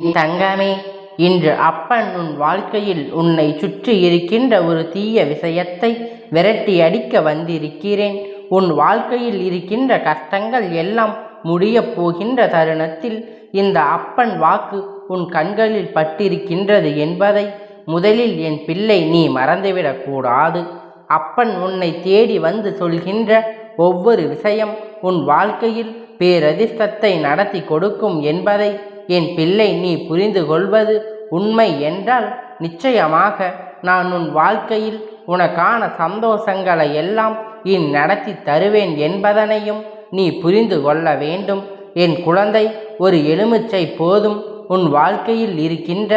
தங்கமே இன்று அப்பன் உன் வாழ்க்கையில் உன்னை சுற்றி இருக்கின்ற ஒரு தீய விஷயத்தை விரட்டி அடிக்க வந்திருக்கிறேன். உன் வாழ்க்கையில் இருக்கின்ற கஷ்டங்கள் எல்லாம் முடியப் போகின்ற தருணத்தில் இந்த அப்பன் வாக்கு உன் கண்களில் பட்டிருக்கின்றது என்பதை முதலில் என் பிள்ளை நீ மறந்துவிடக்கூடாது அப்பன் உன்னை தேடி வந்து சொல்கின்ற ஒவ்வொரு விஷயம் உன் வாழ்க்கையில் பேரதிர்ஷ்டத்தை நடத்தி கொடுக்கும் என்பதை என் பிள்ளை நீ புரிந்து கொள்வது உண்மை என்றால் நிச்சயமாக நான் உன் வாழ்க்கையில் உனக்கான சந்தோஷங்களை எல்லாம் இன் நடத்தி தருவேன் என்பதனையும் நீ புரிந்து கொள்ள வேண்டும். என் குழந்தை ஒரு எலுமிச்சை போதும். உன் வாழ்க்கையில் இருக்கின்ற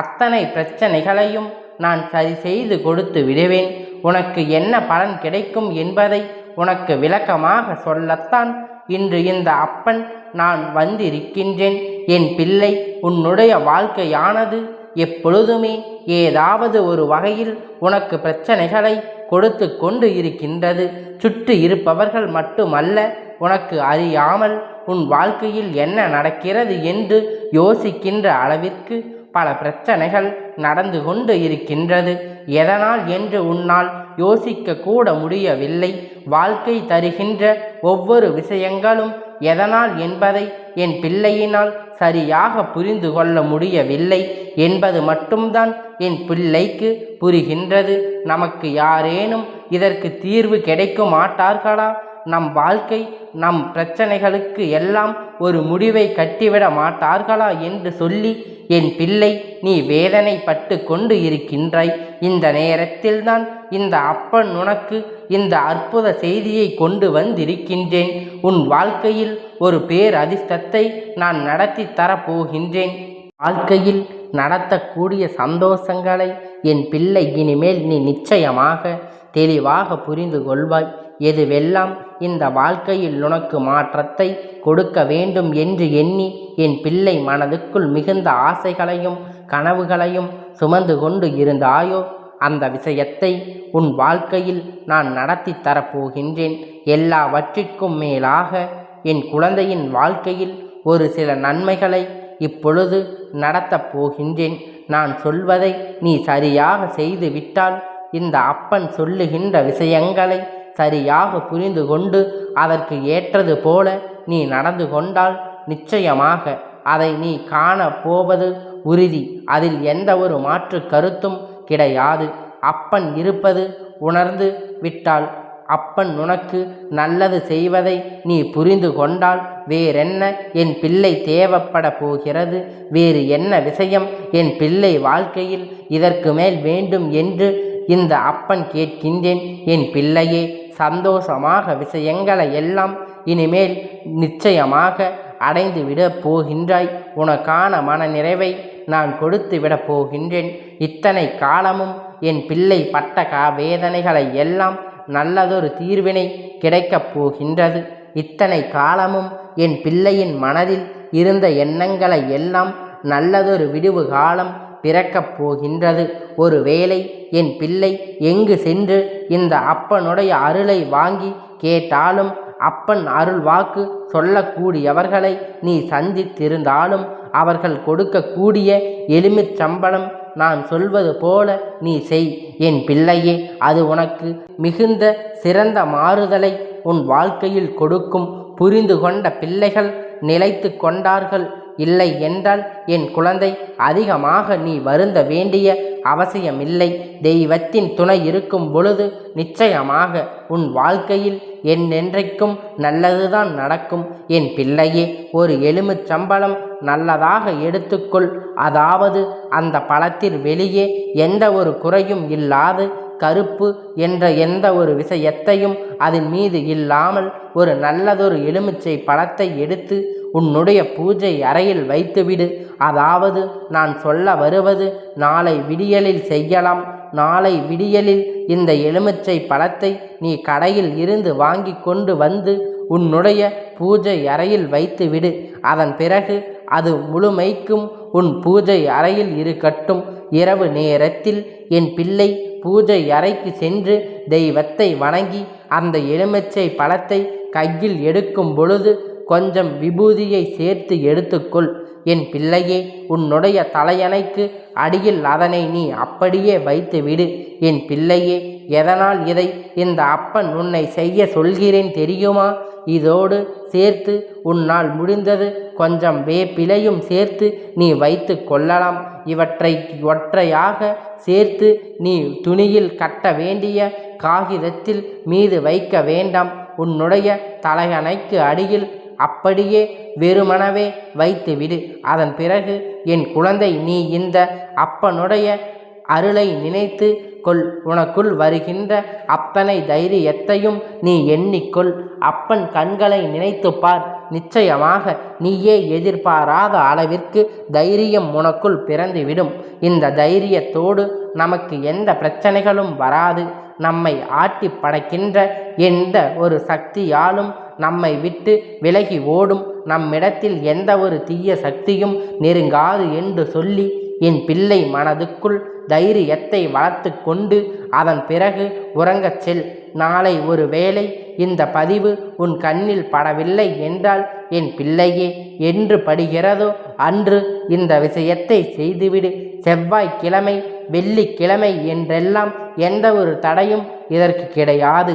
அத்தனை பிரச்சனைகளையும் நான் சரி செய்து கொடுத்து விடுவேன். உனக்கு என்ன பலன் கிடைக்கும் என்பதை உனக்கு விளக்கமாக சொல்லத்தான் இன்று இந்த அப்பன் நான் வந்திருக்கின்றேன். என் பிள்ளை உன்னுடைய வாழ்க்கையானது எப்பொழுதுமே ஏதாவது ஒரு வகையில் உனக்கு பிரச்சனைகளை கொடுத்து கொண்டு இருக்கின்றது. சுற்றி இருப்பவர்கள் மட்டுமல்ல உனக்கு அறியாமல் உன் வாழ்க்கையில் என்ன நடக்கிறது என்று யோசிக்கின்ற அளவிற்கு பல பிரச்சனைகள் நடந்து கொண்டு இருக்கின்றது. எதனால் என்று உன்னால் யோசிக்க கூட முடியவில்லை வாழ்க்கை தருகின்ற ஒவ்வொரு விஷயங்களும் எதனால் என்பதை என் பிள்ளையினால் சரியாக புரிந்து கொள்ள முடியவில்லை என்பது மட்டும்தான் என் பிள்ளைக்கு புரிகின்றது. நமக்கு யாரேனும் இதற்கு தீர்வு கிடைக்க மாட்டார்களா நம் வாழ்க்கை நம் பிரச்சனைகளுக்கு எல்லாம் ஒரு முடிவை கட்டிவிட மாட்டார்களா என்று சொல்லி என் பிள்ளை நீ வேதனைப்பட்டு கொண்டு இருக்கின்றாய். இந்த நேரத்தில்தான் இந்த அப்பன் உனக்கு இந்த அற்புத செய்தியை கொண்டு வந்திருக்கின்றேன். உன் வாழ்க்கையில் ஒரு பேர் அதிர்ஷ்டத்தை நான் நடத்தி தரப்போகின்றேன். வாழ்க்கையில் நடத்தக்கூடிய சந்தோஷங்களை என் பிள்ளை இனிமேல் நீ நிச்சயமாக தெளிவாக புரிந்து கொள்வாய். எதுவெல்லாம் இந்த வாழ்க்கையில் உனக்கு மாற்றத்தை கொடுக்க வேண்டும் என்று எண்ணி என் பிள்ளை மனதுக்குள் மிகுந்த ஆசைகளையும் கனவுகளையும் சுமந்து கொண்டு இருந்தாயோ? அந்த விஷயத்தை உன் வாழ்க்கையில் நான் நடத்தி தரப்போகின்றேன். எல்லாவற்றிற்கும் மேலாக என் குழந்தையின் வாழ்க்கையில் ஒரு சில நன்மைகளை இப்பொழுது நடத்தப் போகின்றேன். நான் சொல்வதை நீ சரியாக செய்து விட்டால் இந்த அப்பன் சொல்லுகின்ற விஷயங்களை சரியாக புரிந்து கொண்டு அதற்கு ஏற்றது போல நீ நடந்து கொண்டால் நிச்சயமாக அதை நீ காண போவது உறுதி. அதில் எந்த ஒரு மாற்று கருத்தும் கிடையாது. அப்பன் இருப்பது உணர்ந்து விட்டால் அப்பன் உனக்கு நல்லது செய்வதை நீ புரிந்து கொண்டால் வேறென்ன? என் பிள்ளை தேவைப்பட போகிறது. வேறு என்ன விஷயம்? என் பிள்ளை வாழ்க்கையில் இதற்கு மேல் வேண்டும் என்று இந்த அப்பன் கேட்கின்றேன். என் பிள்ளையே சந்தோஷமாக விஷயங்களை எல்லாம் இனிமேல் நிச்சயமாக அடைந்து விடப் போகின்றாய். உனக்கான மன நிறைவை நான் கொடுத்து விடப் போகின்றேன். இத்தனை காலமும் என் பிள்ளை பட்ட கா வேதனைகளை எல்லாம் நல்லதொரு தீர்வினை கிடைக்கப் போகின்றது. இத்தனை காலமும் என் பிள்ளையின் மனதில் இருந்த எண்ணங்களை எல்லாம் நல்லதொரு விடுவு காலம் பிறக்கப் போகின்றது. ஒருவேளை என் பிள்ளை எங்கு சென்று இந்த அப்பனுடைய அருளை வாங்கி கேட்டாலும் அப்பன் அருள் வாக்கு சொல்லக்கூடியவர்களை நீ சந்தித்திருந்தாலும் அவர்கள் கொடுக்கக்கூடிய எலுமிச்சம்பளம் நான் சொல்வது போல நீ செய். என் பிள்ளையே அது உனக்கு மிகுந்த சிறந்த மாறுதலை உன் வாழ்க்கையில் கொடுக்கும். புரிந்து கொண்ட பிள்ளைகள் நிலைத்து கொண்டார்கள். இல்லை என்றால் என் குழந்தை அதிகமாக நீ வருந்த வேண்டிய அவசியமில்லை. தெய்வத்தின் துணை இருக்கும் பொழுது நிச்சயமாக உன் வாழ்க்கையில் என்னென்றைக்கும் நல்லதுதான் நடக்கும். என் பிள்ளையே ஒரு எலுமிச்சம்பளம் நல்லதாக எடுத்துக்கொள். அதாவது அந்த பழத்தில் வெளியே எந்த ஒரு குறையும் இல்லாது கருப்பு என்ற எந்த ஒரு விஷயத்தையும் அதன் மீது இல்லாமல் ஒரு நல்லதொரு எலுமிச்சை பழத்தை எடுத்து உன்னுடைய பூஜை அறையில் வைத்துவிடு. அதாவது நான் சொல்ல வருவது நாளை விடியலில் செய்யலாம். நாளை விடியலில் இந்த எலுமிச்சை பழத்தை நீ கடையில் இருந்து வாங்கி கொண்டு வந்து உன்னுடைய பூஜை அறையில் வைத்துவிடு. அதன் பிறகு அது முழுமைக்கும் உன் பூஜை அறையில் இருக்கட்டும். இரவு நேரத்தில் என் பிள்ளை பூஜை அறைக்கு சென்று தெய்வத்தை வணங்கி அந்த எலுமிச்சை பழத்தை கையில் எடுக்கும் பொழுது கொஞ்சம் விபூதியை சேர்த்து எடுத்துக்கொள். என் பிள்ளையே உன்னுடைய தலையணைக்கு அடியில் அதனை நீ அப்படியே வைத்துவிடு. என் பிள்ளையே எதனால் இதை இந்த அப்பன் உன்னை செய்ய சொல்கிறேன் தெரியுமா? இதோடு சேர்த்து உன்னால் முடிந்தது கொஞ்சம் வேப்பிலையும் சேர்த்து நீ வைத்து கொள்ளலாம். இவற்றை ஒற்றையாக சேர்த்து நீ துணியில் கட்ட வேண்டிய காகிதத்தில் மீது வைக்க வேண்டாம். உன்னுடைய தலையணைக்கு அடியில் அப்படியே வெறுமனவே வைத்துவிடு. அதன் பிறகு என் குழந்தை நீ இந்த அப்பனுடைய அருளை நினைத்து கொள். உனக்குள் வருகின்ற அத்தனை தைரியத்தையும் நீ எண்ணிக்கொள். அப்பன் கண்களை நினைத்து பார் நிச்சயமாக நீயே எதிர்பாராத அளவிற்கு தைரியம் உனக்குள் பிறந்துவிடும். இந்த தைரியத்தோடு நமக்கு எந்த பிரச்சனைகளும் வராது. நம்மை ஆட்டி படைக்கின்ற எந்த ஒரு சக்தியாலும் நம்மை விட்டு விலகி ஓடும். நம்மிடத்தில் எந்த ஒரு தீய சக்தியும் நெருங்காது என்று சொல்லி என் பிள்ளை மனதுக்குள் தைரியத்தை வளர்த்து கொண்டு அதன் பிறகு உறங்கச் செல். நாளை ஒரு வேளை இந்த பதிவு உன் கண்ணில் படவில்லை என்றால் என் பிள்ளையே என்று படுகிறதோ அன்று இந்த விஷயத்தை செய்துவிடு. செவ்வாய்க்கிழமை வெள்ளிக்கிழமை என்றெல்லாம் எந்த ஒரு தடையும் இதற்கு கிடையாது.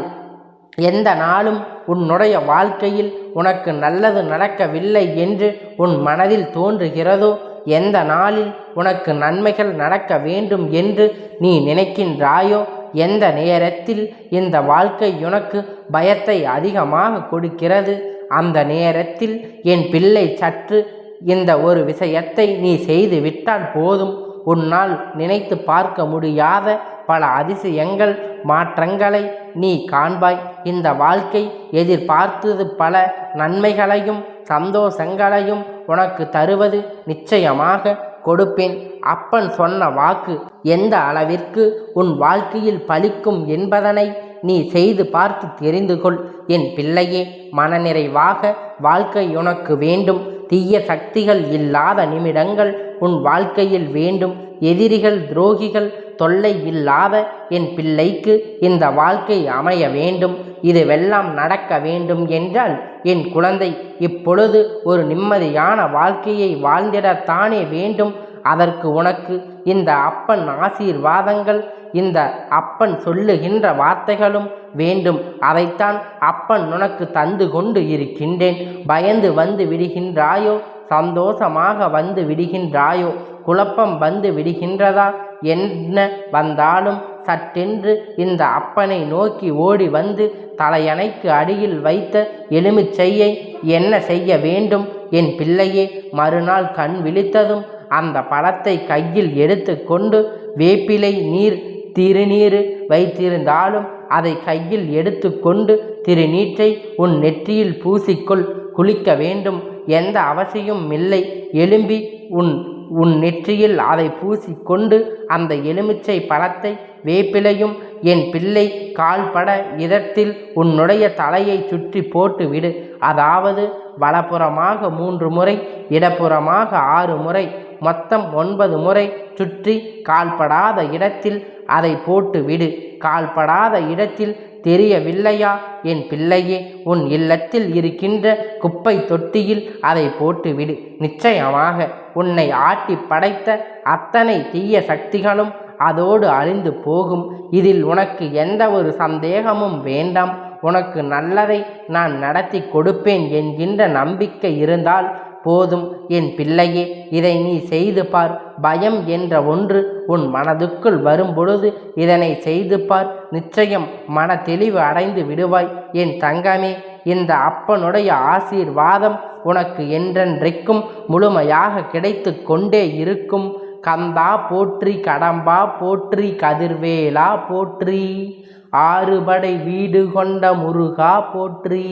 எந்த நாளும் உன்னுடைய வாழ்க்கையில் உனக்கு நல்லது நடக்கவில்லை என்று உன் மனதில் தோன்றுகிறதோ எந்த நாளில் உனக்கு நன்மைகள் நடக்க வேண்டும் என்று நீ நினைக்கின்றாயோ எந்த நேரத்தில் இந்த வாழ்க்கை உனக்கு பயத்தை அதிகமாக கொடுக்கிறது அந்த நேரத்தில் என் பிள்ளை சற்று இந்த ஒரு விஷயத்தை நீ செய்து விட்டால் போதும். உன்னால் நினைத்து பார்க்க முடியாத பல அதிசயங்கள் மாற்றங்களை நீ காண்பாய். இந்த வாழ்க்கை எதிர்பார்த்தது பல நன்மைகளையும் சந்தோஷங்களையும் உனக்கு தருவது நிச்சயமாக கொடுப்பேன். அப்பன் சொன்ன வாக்கு எந்த அளவிற்கு உன் வாழ்க்கையில் பலிக்கும் என்பதனை நீ செய்து பார்த்து தெரிந்து கொள். என் பிள்ளையே மனநிறைவாக வாழ்க்கை உனக்கு வேண்டும். தீய சக்திகள் இல்லாத நிமிடங்கள் உன் வாழ்க்கையில் வேண்டும். எதிரிகள் துரோகிகள் தொல்லை இல்லாத என் பிள்ளைக்கு இந்த வாழ்க்கை அமைய வேண்டும் இதுவெல்லாம் நடக்க வேண்டும் என்றால் என் குழந்தை இப்பொழுது ஒரு நிம்மதியான வாழ்க்கையை வாழ்ந்திடத்தானே வேண்டும். அதற்கு உனக்கு இந்த அப்பன் ஆசீர்வாதங்கள் இந்த அப்பன் சொல்லுகின்ற வார்த்தைகளும் வேண்டும். அதைத்தான் அப்பன் உனக்கு தந்து கொண்டு இருக்கின்றேன். பயந்து வந்து விடுகின்றாயோ? சந்தோஷமாக வந்து விடுகின்றாயோ? குழப்பம் வந்து விடுகின்றதா? என்ன வந்தாலும் சட்டென்று இந்த அப்பனை நோக்கி ஓடி வந்து தலையணைக்கு அடியில் வைத்த எலுமிச்சையை என்ன செய்ய வேண்டும்? என் பிள்ளையே மறுநாள் கண் விழித்ததும் அந்த பழத்தை கையில் எடுத்து கொண்டு வேப்பிலை நீர் திருநீர் வைத்திருந்தாலும் அதை கையில் எடுத்துக்கொண்டு திருநீற்றை உன் நெற்றியில் பூசிக்கொள் குளிக்க வேண்டும். எந்த அவசியம் இல்லை. எலும்பி உன் உன் நெற்றியில் அதை பூசிக்கொண்டு அந்த எலுமிச்சை பழத்தை வேப்பிலையும் என் பிள்ளை கால்பட இதத்தில் உன்னுடைய தலையை சுற்றி போட்டு விடு அதாவது வலப்புறமாக மூன்று முறை இடப்புறமாக ஆறு முறை மொத்தம் ஒன்பது முறை சுற்றி கால்படாத இடத்தில் அதை போட்டு விடு கால்படாத இடத்தில் தெரியவில்லையா? என் பிள்ளையே உன் இல்லத்தில் இருக்கின்ற குப்பை தொட்டியில் அதை போட்டுவிடு. நிச்சயமாக உன்னை ஆட்டி படைத்த அத்தனை தீய சக்திகளும் அதோடு அழிந்து போகும். இதில் உனக்கு எந்த ஒரு சந்தேகமும் வேண்டாம். உனக்கு நல்லதை நான் நடத்தி கொடுப்பேன் என்கின்ற நம்பிக்கை இருந்தால் போதும் என் பிள்ளையே இதை நீ செய்து பார். பயம் என்ற ஒன்று உன் மனதுக்குள் வரும்பொழுது இதனை செய்து பார். நிச்சயம் மன தெளிவு அடைந்து விடுவாய். என் தங்கமே இந்த அப்பனுடைய ஆசீர்வாதம் உனக்கு என்றென்றைக்கும் முழுமையாக கிடைத்து கொண்டே இருக்கும். கந்தா போற்றி கடம்பா போற்றி கதிர்வேலா போற்றி. ஆறுபடை வீடு கொண்ட முருகா போற்றி.